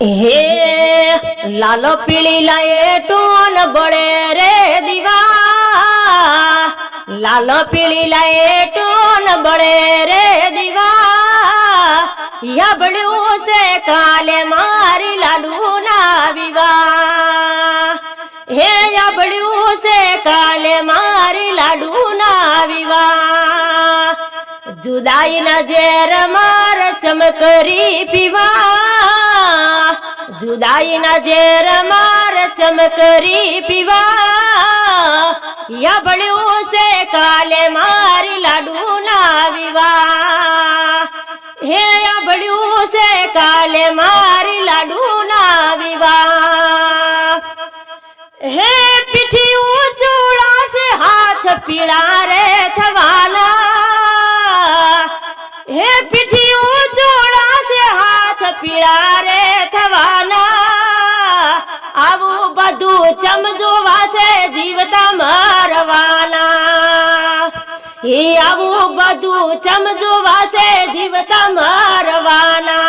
હે, લાલ પીળી લાએ ટોન બળે રે દીવા. લાલ પીળી લાએ ટોન બળે રે દીવા. યાબડ્યું છે કાલે મારી લાડુ ના વિવા હે યાબડ્યું છે કાલે મારી લાડુ ના વિવા જુદાઈ ના ઝેર માર ચમકરી પીવા. જુદાઈ ના ઝેર માર ચમકરી પીવા યા ભળ્યું છે કાલે મારી લાડુ ના વિવા હે યા ભળ્યું છે કાલે મારી લાડુ ના વિવા હે પીઠી ઉચુડા છે હાથ પીળા રે થવાના હે પીઠી ઉચુડા છે હાથ પીળા થવાના. આવું બધું ચમજો વાસે જીવતા મરવાના. એ આવું બધું ચમજો વાસે જીવતા મરવાના.